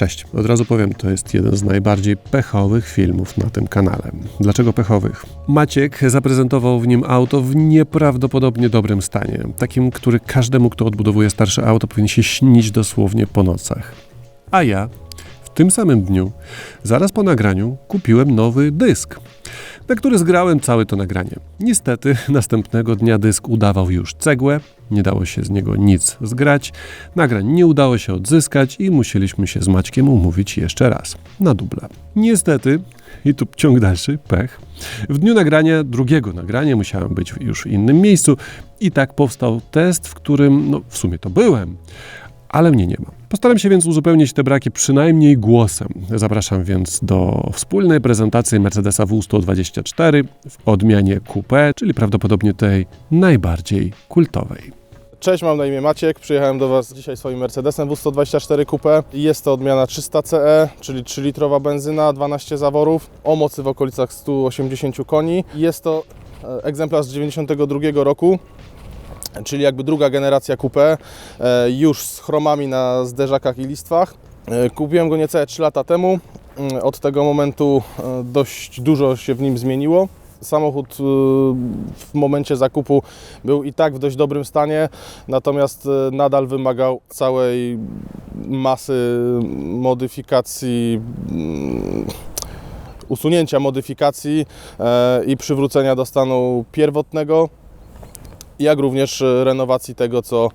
Cześć, od razu powiem, to jest jeden z najbardziej pechowych filmów na tym kanale. Dlaczego pechowych? Maciek zaprezentował w nim auto w nieprawdopodobnie dobrym stanie. Takim, który każdemu, kto odbudowuje starsze auto, powinien się śnić dosłownie po nocach. A ja tym samym dniu, zaraz po nagraniu, kupiłem nowy dysk, na który zgrałem całe to nagranie. Niestety, następnego dnia dysk udawał już cegłę, nie dało się z niego nic zgrać, nagrań nie udało się odzyskać i musieliśmy się z Maćkiem umówić jeszcze raz na dubla. Niestety, i tu ciąg dalszy, pech, w dniu nagrania, drugiego nagrania, musiałem być już w innym miejscu i tak powstał test, w którym, no w sumie to byłem, ale mnie nie ma. Postaram się więc uzupełnić te braki przynajmniej głosem. Zapraszam więc do wspólnej prezentacji Mercedesa W124 w odmianie Coupe, czyli prawdopodobnie tej najbardziej kultowej. Cześć, mam na imię Maciek. Przyjechałem do Was dzisiaj swoim Mercedesem W124 Coupe. Jest to odmiana 300 CE, czyli 3-litrowa benzyna, 12 zaworów, o mocy w okolicach 180 koni. Jest to e, egzemplarz z 92 roku, czyli jakby druga generacja Coupe, e, już z chromami na zderzakach i listwach. E, Kupiłem go niecałe 3 lata temu. Mm, Od tego momentu e, dość dużo się w nim zmieniło. Samochód w momencie zakupu był i tak w dość dobrym stanie, natomiast nadal wymagał całej masy modyfikacji, mm, usunięcia modyfikacji i przywrócenia do stanu pierwotnego, jak również y, renowacji tego, co,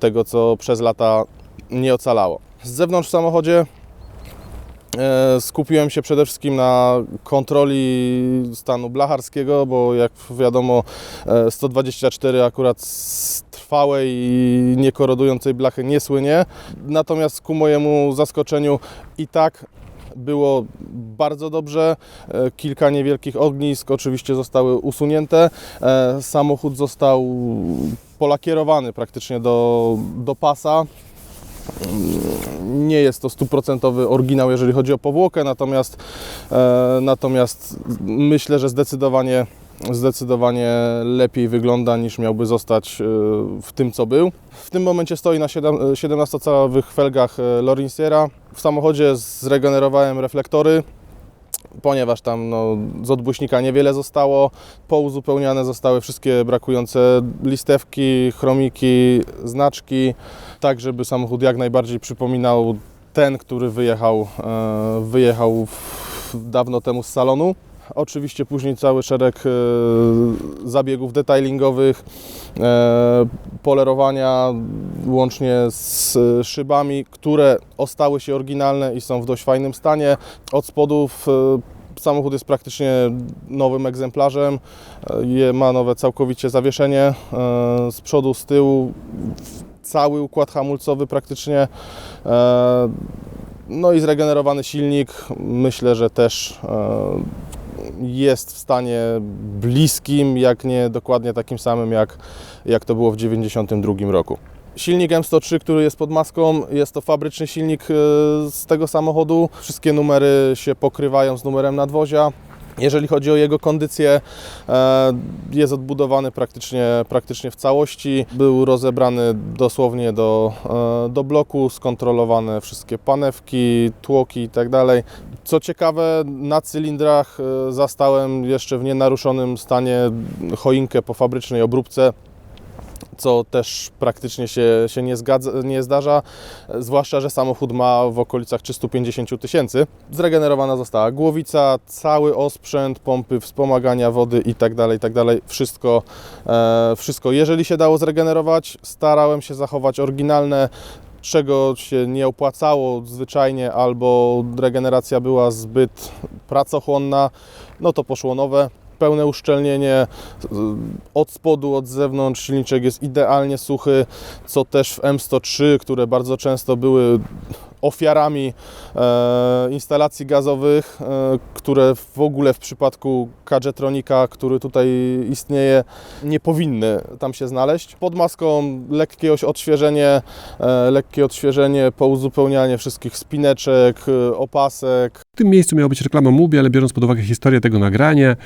tego, co przez lata nie ocalało. Z zewnątrz w samochodzie E, Skupiłem się przede wszystkim na kontroli stanu blacharskiego, bo jak wiadomo e, 124 akurat z trwałej i niekorodującej blachy nie słynie. Natomiast ku mojemu zaskoczeniu i tak było bardzo dobrze. E, Kilka niewielkich ognisk oczywiście zostały usunięte. E, Samochód został polakierowany praktycznie do, do pasa nie jest to stuprocentowy oryginał, jeżeli chodzi o powłokę, natomiast, e, natomiast myślę, że zdecydowanie, zdecydowanie lepiej wygląda niż miałby zostać e, w tym, co był. W tym momencie stoi na siedem- 17-calowych felgach e, Lorinsiera. W samochodzie zregenerowałem reflektory, ponieważ tam no, z odbłyśnika niewiele zostało. Pouzupełniane zostały wszystkie brakujące listewki, chromiki, znaczki, tak żeby samochód jak najbardziej przypominał ten, który wyjechał, e, wyjechał dawno temu z salonu. Oczywiście później cały szereg e, zabiegów detailingowych, e, polerowania łącznie z szybami, które ostały się oryginalne i są w dość fajnym stanie. Od spodów e, samochód jest praktycznie nowym egzemplarzem. E, ma nowe całkowicie zawieszenie e, z przodu, z tyłu, cały układ hamulcowy praktycznie. E, No i zregenerowany silnik, myślę, że też e, jest w stanie bliskim, jak nie dokładnie takim samym, jak, jak to było w 1992 roku. Silnik M103, który jest pod maską, jest to fabryczny silnik e, z tego samochodu. Wszystkie numery się pokrywają z numerem nadwozia. Jeżeli chodzi o jego kondycję, e, jest odbudowany praktycznie, praktycznie w całości. Był rozebrany dosłownie do, e, do bloku, skontrolowane wszystkie panewki, tłoki itd. Co ciekawe, na cylindrach e, zastałem jeszcze w nienaruszonym stanie choinkę po fabrycznej obróbce co też praktycznie się, się nie, zgadza, nie zdarza, zwłaszcza, że samochód ma w okolicach 350 tysięcy. Zregenerowana została głowica, cały osprzęt, pompy wspomagania wody itd., itd. Wszystko, e, wszystko, jeżeli się dało zregenerować, starałem się zachować oryginalne, czego się nie opłacało zwyczajnie, albo regeneracja była zbyt pracochłonna, no to poszło nowe pełne uszczelnienie od spodu, od zewnątrz. Silniczek jest idealnie suchy, co też w M103, które bardzo często były ofiarami e, instalacji gazowych, e, które w ogóle w przypadku Kadżetronika, który tutaj istnieje, nie powinny tam się znaleźć. Pod maską lekkie odświeżenie, e, lekkie odświeżenie, pouzupełnianie wszystkich spineczek, opasek, W tym miejscu miała być reklama Mubi, ale biorąc pod uwagę historię tego nagrania,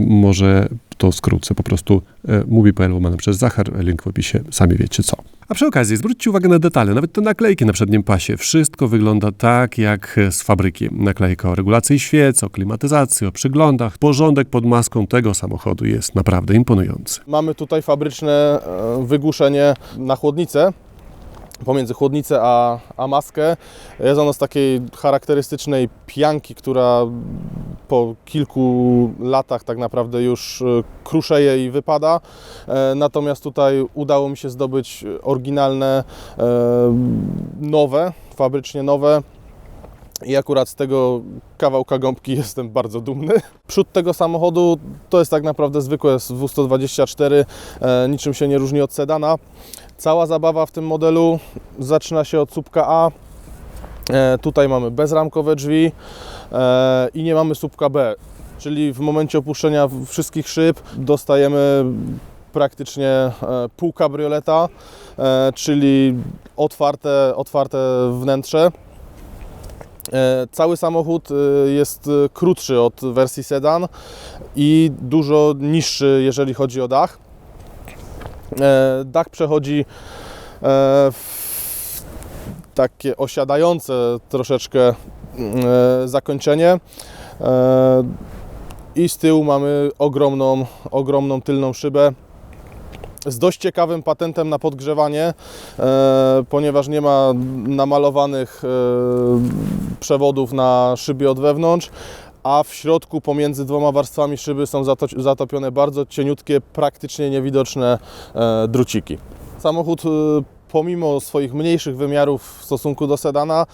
może to skrócę. Po prostu e, mówi.pl łamane przez Zachar, link w opisie, sami wiecie co. A przy okazji zwróćcie uwagę na detale, nawet te naklejki na przednim pasie. Wszystko wygląda tak jak z fabryki. Naklejka o regulacji świec, o klimatyzacji, o przyglądach. Porządek pod maską tego samochodu jest naprawdę imponujący. Mamy tutaj fabryczne e, wygłuszenie na chłodnicę. Pomiędzy chłodnicę a, a maskę jest ono z takiej charakterystycznej pianki, która po kilku latach tak naprawdę już e, kruszeje i wypada. E, Natomiast tutaj udało mi się zdobyć oryginalne, e, nowe, fabrycznie nowe, i akurat z tego kawałka gąbki jestem bardzo dumny. Przód tego samochodu to jest tak naprawdę zwykłe W124, e, niczym się nie różni od sedana. Cała zabawa w tym modelu zaczyna się od słupka A. E, tutaj mamy bezramkowe drzwi e, i nie mamy słupka B, czyli w momencie opuszczenia wszystkich szyb dostajemy praktycznie pół kabrioleta, czyli otwarte, otwarte wnętrze. E, Cały samochód e, jest e, krótszy od wersji sedan i dużo niższy, jeżeli chodzi o dach. Dach przechodzi w takie osiadające troszeczkę zakończenie. I z tyłu mamy ogromną, ogromną tylną szybę z dość ciekawym patentem na podgrzewanie, e, ponieważ nie ma namalowanych e, przewodów na szybie od wewnątrz, a w środku pomiędzy dwoma warstwami szyby są zato- zatopione bardzo cieniutkie, praktycznie niewidoczne e, druciki. Samochód pomimo swoich mniejszych wymiarów w stosunku do sedana,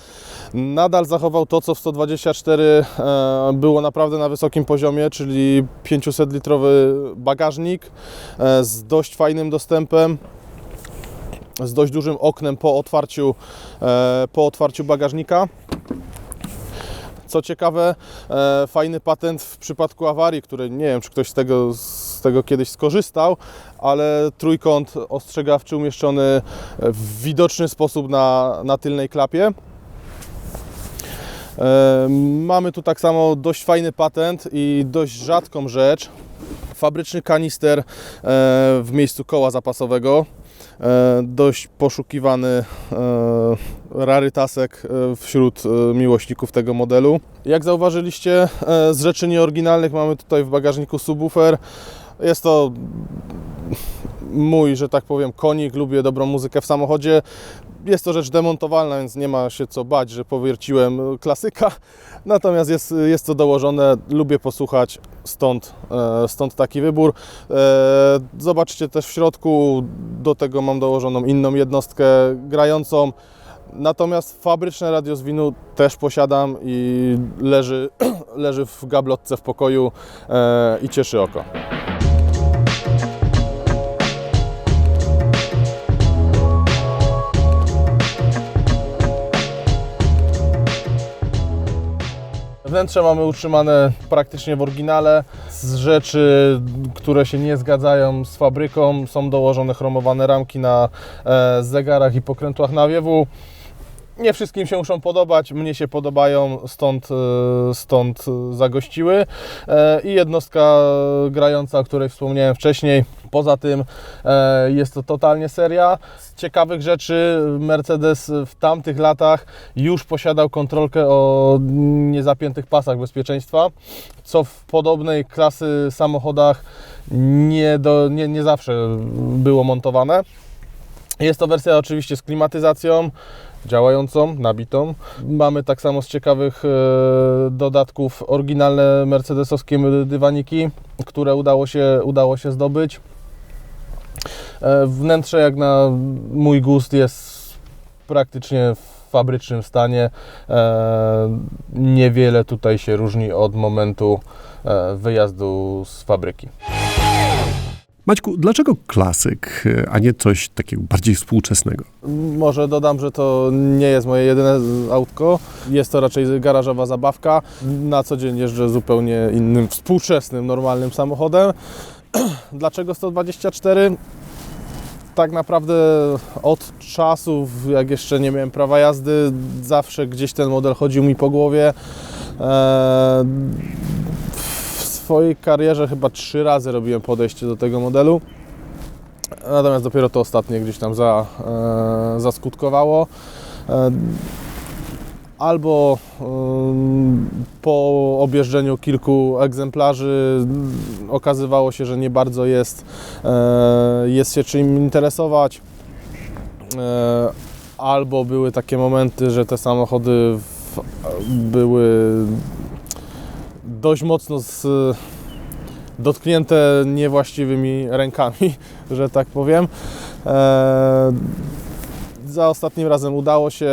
nadal zachował to, co w 124 e, było naprawdę na wysokim poziomie, czyli 500-litrowy bagażnik e, z dość fajnym dostępem, z dość dużym oknem po otwarciu, e, po otwarciu bagażnika. Co ciekawe, fajny patent w przypadku awarii, który nie wiem, czy ktoś z tego, z tego kiedyś skorzystał, ale trójkąt ostrzegawczy umieszczony w widoczny sposób na, na tylnej klapie. E, Mamy tu tak samo dość fajny patent i dość rzadką rzecz. Fabryczny kanister e, w miejscu koła zapasowego. E, Dość poszukiwany rarytasek wśród miłośników tego modelu. Jak zauważyliście, z rzeczy nieoryginalnych mamy tutaj w bagażniku subwoofer. Jest to mój, że tak powiem, konik. Lubię dobrą muzykę w samochodzie. Jest to rzecz demontowalna, więc nie ma się co bać, że powierciłem klasyka. Natomiast jest, jest to dołożone, lubię posłuchać, stąd, e, stąd taki wybór. E, Zobaczcie też w środku, do tego mam dołożoną inną jednostkę grającą. Natomiast fabryczne radio z winu też posiadam i leży, leży w gablotce w pokoju e, i cieszy oko. Wnętrze mamy utrzymane praktycznie w oryginale. Z rzeczy, które się nie zgadzają z fabryką, są dołożone chromowane ramki na e, zegarach i pokrętłach nawiewu. Nie wszystkim się muszą podobać, mnie się podobają, stąd, e, stąd zagościły. E, I jednostka grająca, o której wspomniałem wcześniej. Poza tym e, jest to totalnie seria. Z ciekawych rzeczy Mercedes w tamtych latach już posiadał kontrolkę o niezapiętych pasach bezpieczeństwa, co w podobnej klasy samochodach nie, do, nie, nie zawsze było montowane. Jest to wersja oczywiście z klimatyzacją, działającą, nabitą. Mamy tak samo z ciekawych e, dodatków oryginalne mercedesowskie dywaniki, które udało się, udało się zdobyć. E, wnętrze jak na mój gust jest praktycznie w fabrycznym stanie. E, niewiele tutaj się różni od momentu wyjazdu z fabryki. Maćku, dlaczego klasyk, e, a nie coś takiego bardziej współczesnego? Może dodam, że to nie jest moje jedyne autko. Jest to raczej garażowa zabawka. Na co dzień jeżdżę zupełnie innym, współczesnym, normalnym samochodem. Dlaczego 124? Tak naprawdę od czasów, jak jeszcze nie miałem prawa jazdy, zawsze gdzieś ten model chodził mi po głowie. Eee, swojej karierze chyba trzy razy robiłem podejście do tego modelu. Natomiast dopiero to ostatnie gdzieś tam za, e, zaskutkowało. E, albo ym, po objeżdżeniu kilku egzemplarzy okazywało się, że nie bardzo jest, e, jest się czym interesować. E, albo były takie momenty, że te samochody w, były dość mocno z, dotknięte niewłaściwymi rękami, że tak powiem. E, za ostatnim razem udało się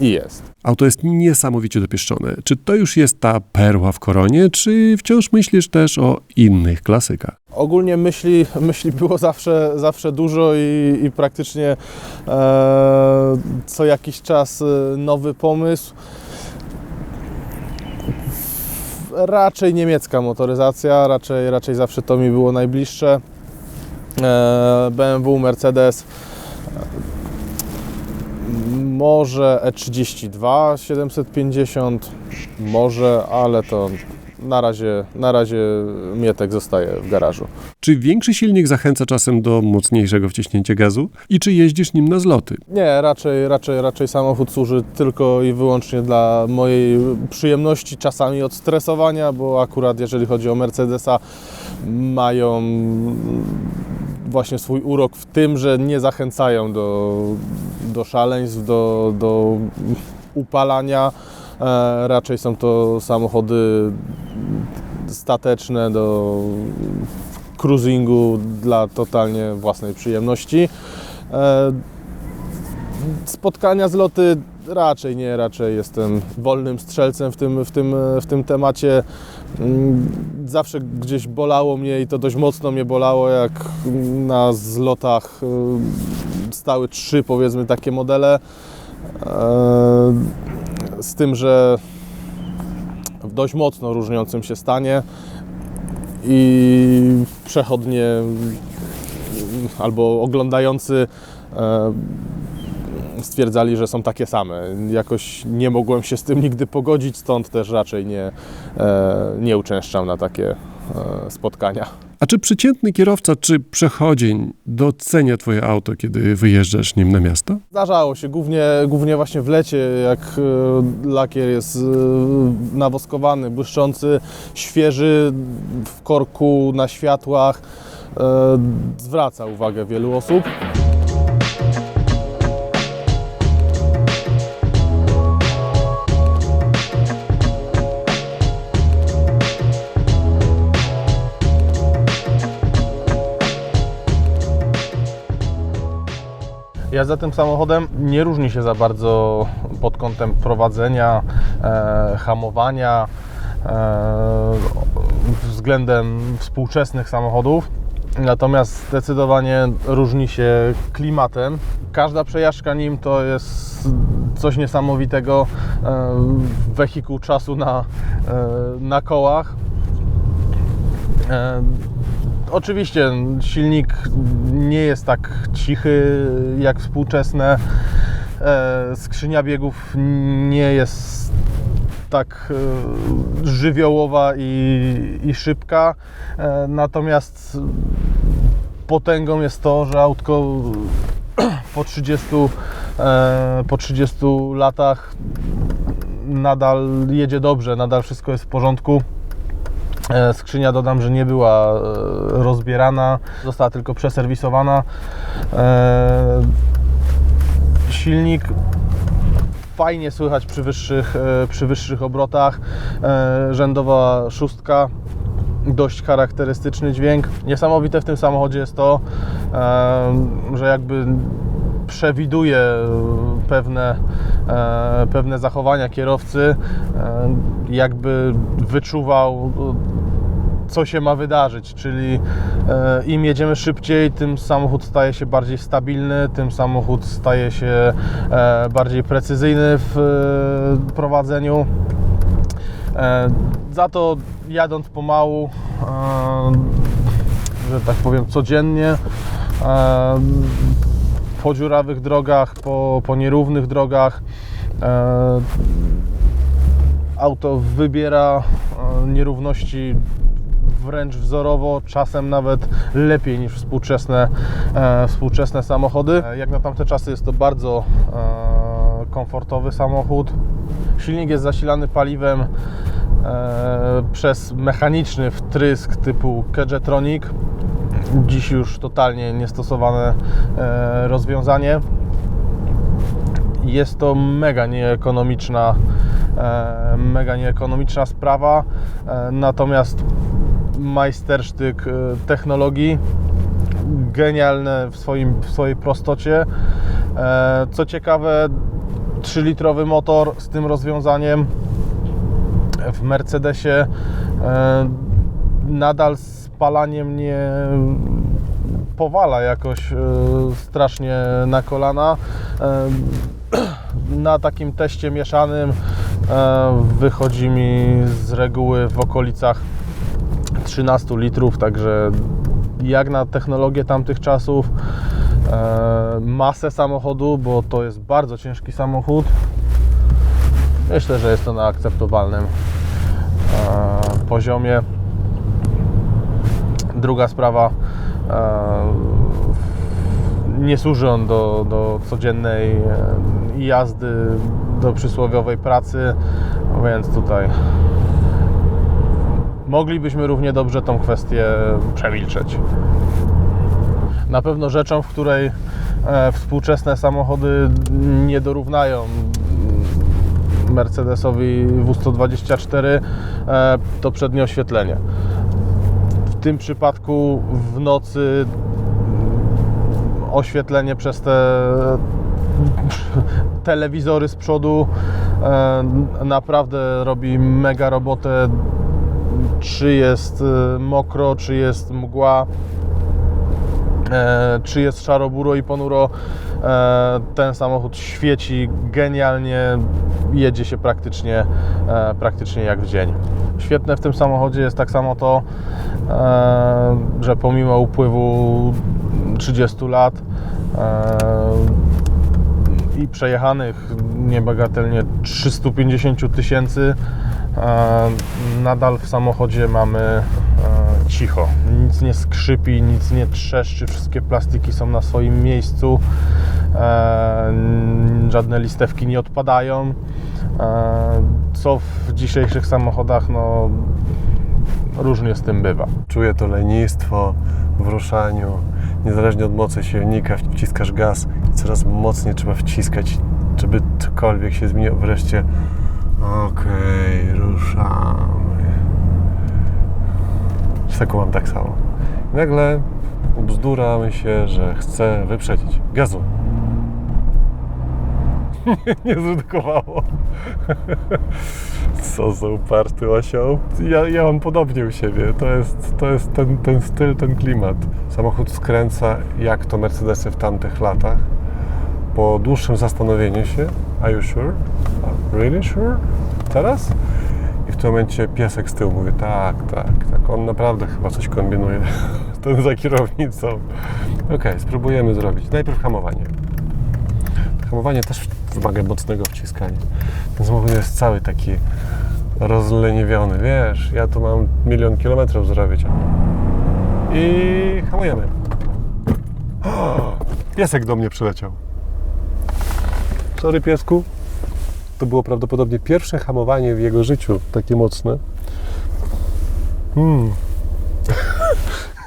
i jest. Auto jest niesamowicie dopieszczone. Czy to już jest ta perła w koronie, czy wciąż myślisz też o innych klasykach? Ogólnie myśli, myśli było zawsze, zawsze dużo i, i praktycznie e, co jakiś czas e, nowy pomysł. Raczej niemiecka motoryzacja, raczej, raczej zawsze to mi było najbliższe. E, BMW, Mercedes, może E E32 750, może, ale to na razie, na razie Mietek zostaje w garażu. Czy większy silnik zachęca czasem do mocniejszego wciśnięcia gazu? I czy jeździsz nim na zloty? Nie, raczej, raczej, raczej samochód służy tylko i wyłącznie dla mojej przyjemności, czasami od stresowania, bo akurat jeżeli chodzi o Mercedesa, mają właśnie swój urok w tym, że nie zachęcają do, do szaleństw, do, do upalania. E, raczej są to samochody stateczne do cruisingu dla totalnie własnej przyjemności. E, spotkania, zloty raczej nie, raczej jestem wolnym strzelcem w tym, w tym, w tym temacie. Mm, Zawsze gdzieś bolało mnie i to dość mocno mnie bolało, jak na zlotach y, stały trzy powiedzmy takie modele. Z tym, że w dość mocno różniącym się stanie i przechodnie albo oglądający e, stwierdzali, że są takie same. Jakoś nie mogłem się z tym nigdy pogodzić, stąd też raczej nie, e, nie uczęszczam na takie e, spotkania. A czy przeciętny kierowca czy przechodzień docenia twoje auto, kiedy wyjeżdżasz nim na miasto? Zdarzało się, głównie, głównie właśnie w lecie, jak e, lakier jest e, nawoskowany, błyszczący, świeży, w korku, na światłach, e, zwraca uwagę wielu osób. Jazda tym samochodem nie różni się za bardzo pod kątem prowadzenia, e, hamowania e, względem współczesnych samochodów. Natomiast zdecydowanie różni się klimatem. Każda przejażdżka nim to jest coś niesamowitego. E, wehikuł czasu na, e, na kołach. E, Oczywiście silnik nie jest tak cichy jak współczesne. E, Skrzynia biegów nie jest tak e, żywiołowa i, i szybka. E, Natomiast potęgą jest to, że autko po 30, e, po 30 latach nadal jedzie dobrze, nadal wszystko jest w porządku. E, Skrzynia dodam, że nie była e, rozbierana, została tylko przeserwisowana. E, Silnik fajnie słychać przy wyższych, przy wyższych obrotach. Rzędowa szóstka, dość charakterystyczny dźwięk. Niesamowite w tym samochodzie jest to, że jakby przewiduje pewne, e, pewne zachowania kierowcy, e, jakby wyczuwał co się ma wydarzyć, czyli e, im jedziemy szybciej, tym samochód staje się bardziej stabilny, tym samochód staje się e, bardziej precyzyjny w e, prowadzeniu. E, Za to jadąc pomału, e, że tak powiem codziennie, e, po dziurawych drogach, po, po nierównych drogach, e, auto wybiera e, nierówności wręcz wzorowo, czasem nawet lepiej niż współczesne, e, współczesne samochody. Jak na tamte czasy jest to bardzo komfortowy samochód. Silnik jest zasilany paliwem przez mechaniczny wtrysk typu Kedgetronic. Dziś już totalnie niestosowane e, rozwiązanie. Jest to mega nieekonomiczna, e, mega nieekonomiczna sprawa, e, natomiast majstersztyk technologii, genialne w, swoim, w swojej prostocie. Co ciekawe, 3-litrowy motor z tym rozwiązaniem w Mercedesie nadal spalaniem nie powala jakoś e, strasznie na kolana. Na takim teście mieszanym e, wychodzi mi z reguły w okolicach 13 litrów, także jak na technologię tamtych czasów, e, masę samochodu, bo to jest bardzo ciężki samochód, myślę, że jest to na akceptowalnym poziomie. Druga sprawa, e, nie służy on do, do codziennej e, jazdy, do przysłowiowej pracy, więc tutaj moglibyśmy równie dobrze tą kwestię przemilczeć. Na pewno rzeczą, w której e, współczesne samochody nie dorównają Mercedesowi W124 e, to przednie oświetlenie. Tym przypadku w nocy oświetlenie przez te telewizory z przodu e, naprawdę robi mega robotę. Czy jest e, mokro, czy jest mgła, e, czy jest szaro, i ponuro. E, ten samochód świeci genialnie, jedzie się praktycznie, e, praktycznie jak w dzień. Świetne w tym samochodzie jest tak samo to, że pomimo upływu 30 lat i przejechanych niebagatelnie 350 tysięcy, nadal w samochodzie mamy cicho. Nic nie skrzypi, nic nie trzeszczy, wszystkie plastiki są na swoim miejscu, e, żadne listewki nie odpadają. E, co w dzisiejszych samochodach, no różnie z tym bywa. Czuję to lenistwo w ruszaniu. Niezależnie od mocy silnika wciskasz gaz i coraz mocniej trzeba wciskać, żeby cokolwiek się zmieniło. Wreszcie okej, ruszamy. Mam tak samo. Nagle ubzduramy się, że chcę wyprzedzić. Gazu. Nie zredukowało. Co za uparty osioł. Ja, ja mam podobnie u siebie. To jest, to jest ten, ten styl, ten klimat. Samochód skręca jak to Mercedesy w tamtych latach. Po dłuższym zastanowieniu się, are you sure? Really sure? Teraz? Tym momencie piesek z tyłu mówi, tak, tak, tak. On naprawdę chyba coś kombinuje. Ten za kierownicą. Okej, spróbujemy zrobić. Najpierw hamowanie. Hamowanie też wymaga mocnego wciskania. Ten samochód jest cały taki rozleniwiony, wiesz, ja tu mam milion kilometrów zrobić. I hamujemy. O, piesek do mnie przyleciał. Sorry piesku. To było prawdopodobnie pierwsze hamowanie w jego życiu, takie mocne. Hmm.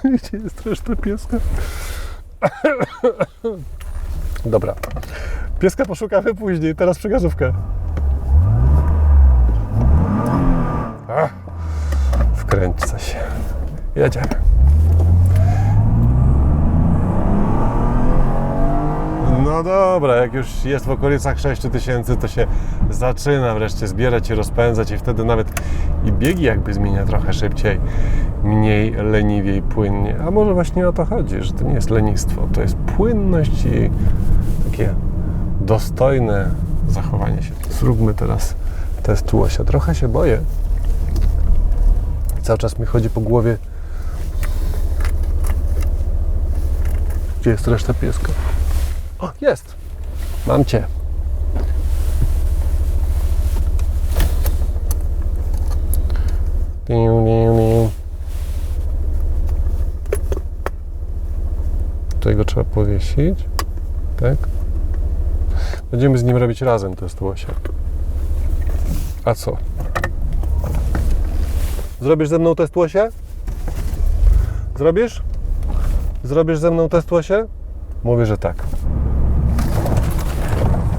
Gdzie jest reszta pieska? Dobra. Pieska poszukamy później, teraz przekazówkę. A, wkręca się. Jedziemy. No dobra, jak już jest w okolicach 6000, to się zaczyna wreszcie zbierać i rozpędzać i wtedy nawet i biegi jakby zmienia trochę szybciej, mniej leniwiej, płynnie. A może właśnie o to chodzi, że to nie jest lenistwo, to jest płynność i takie dostojne zachowanie się. Zróbmy teraz test łosia. Trochę się boję. Cały czas mi chodzi po głowie. Gdzie jest reszta pieska? O, jest! Mam cię. Tutaj go trzeba powiesić. Tak? Będziemy z nim robić razem test łosia. A co? Zrobisz ze mną test łosia? Zrobisz? Zrobisz ze mną test łosia? Mówię, że tak.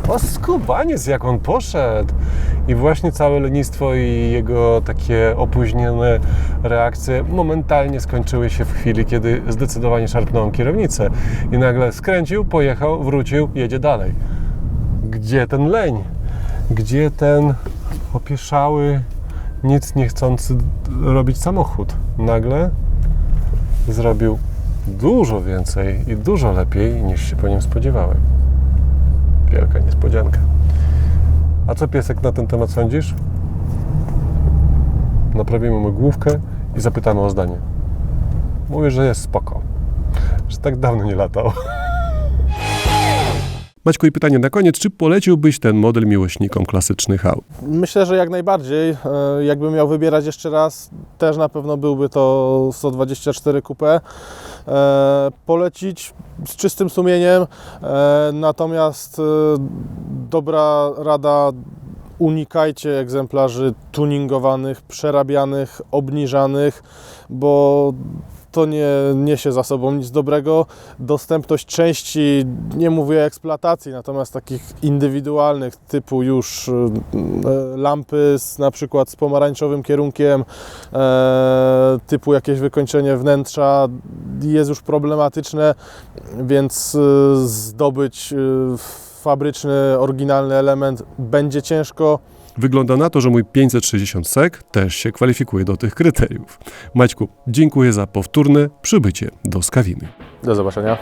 O skubaniec, jak on poszedł! I właśnie całe lenistwo i jego takie opóźnione reakcje momentalnie skończyły się w chwili, kiedy zdecydowanie szarpnąłem kierownicę. I nagle skręcił, pojechał, wrócił, jedzie dalej. Gdzie ten leń? Gdzie ten opieszały, nic nie chcący robić samochód? Nagle zrobił dużo więcej i dużo lepiej niż się po nim spodziewałem. Wielka niespodzianka. A co piesek na ten temat sądzisz? Naprawimy mu główkę i zapytamy o zdanie. Mówi, że jest spoko. Że tak dawno nie latał. Maćku, i pytanie na koniec. Czy poleciłbyś ten model miłośnikom klasycznych aut? Myślę, że jak najbardziej. E, Jakbym miał wybierać jeszcze raz, też na pewno byłby to 124 Coupe. E, Polecić z czystym sumieniem, e, natomiast dobra rada, unikajcie egzemplarzy tuningowanych, przerabianych, obniżanych, bo to nie niesie za sobą nic dobrego. Dostępność części, nie mówię eksploatacji, natomiast takich indywidualnych, typu już e, lampy z, na przykład z pomarańczowym kierunkiem, e, typu jakieś wykończenie wnętrza jest już problematyczne, więc e, zdobyć fabryczny, oryginalny element będzie ciężko. Wygląda na to, że mój 560 SEK też się kwalifikuje do tych kryteriów. Maćku, dziękuję za powtórne przybycie do Skawiny. Do zobaczenia.